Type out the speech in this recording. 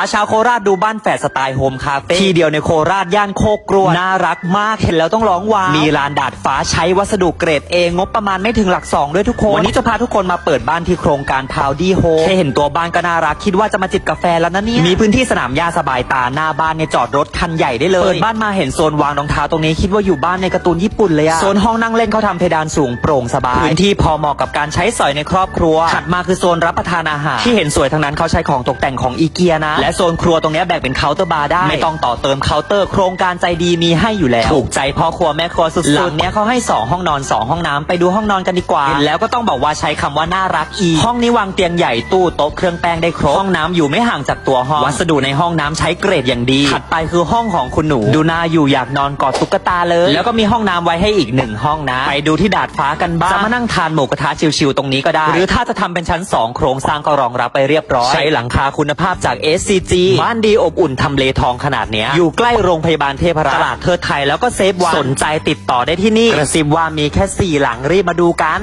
าชาวโคราชดูบ้านแฝดสไตล์โฮมคาเฟ่ที่เดียวในโคราชย่านโคกรวดน่ารักมากเห็นแล้วต้องร้องว้าวมีลานดาดฟ้าใช้วัสดุเกรดเองงบประมาณไม่ถึงหลักสองด้วยทุกคนวันนี้จะพาทุกคนมาเปิดบ้านที่โครงการพาวดี้โฮมแค่เห็นตัวบ้านก็น่ารักคิดว่าจะมาจิบกาแฟแล้วนะเนี่ยมีพื้นที่สนามหญ้าสบายตาหน้าบ้านเนี่ยจอดรถคันใหญ่ได้เลยเปิดบ้านมาเห็นโซนวางรองเท้าตรงนี้คิดว่าอยู่บ้านในการ์ตูนญี่ปุ่นเลยอะโซนห้องนั่งเล่นเขาทำเพดานสูงโปร่งสบายพื้นที่พอเหมาะกับการใช้สอยในครอบครัวถัดมาคือโซนรับประทานอาหารที่เห็นสวยทั้งนั้นเขาใช้ของตกแต่งของอีเกียนะและโซนครัวตรงเนี้ยแบ่งเป็นเคาน์เตอร์บาร์ได้ ไม่ต้องต่อเติมเคาน์เตอร์โครงการใจดีมีให้อยู่แล้ว ถูกใจพ่อครัวแม่ครัวสุดๆหลังเนี้ยเขาให้ 2 ห้องนอน 2 ห้องน้ำไปดูห้องนอนกันดีกว่าเห็นแล้วก็ต้องบอกว่าใช้คำว่าน่ารักอีกห้องนี้วางเตียงใหญ่ตู้โต๊ะเครื่องแป้งได้ครบห้องน้ำอยู่ไม่ห่างจากตัวห้องวัสดุในห้องน้ำใช้เกรดอย่างดีถัดไปคือห้องของคุณหนู ดูน่าอยู่อยากนอนกอดตุ๊กตาเลย แล้วก็มีห้องน้ำไว้ให้อีกหนึ่งห้องนะไปดูที่ดาดฟ้ากันบ้างจะมานั่งทานหมูกระทะชิวๆตรงนี้ก็ได้ หรือถ้าจะทำเป็นชั้น 2 โครงสร้างก็รองรับไปเรียบร้อยใช้หลังคาคุณภาพจาก SCG บ้านดีอบอุ่นทำเลทองขนาดเนี้ย อยู่ใกล้โรงพยาบาลเทพรัตน์ตลาดเทิดไทยแล้วก็เซฟวันสนใจติดต่อได้ที่นี่ กระซิบว่ามีแค่ 4 หลังรีบมาดูกัน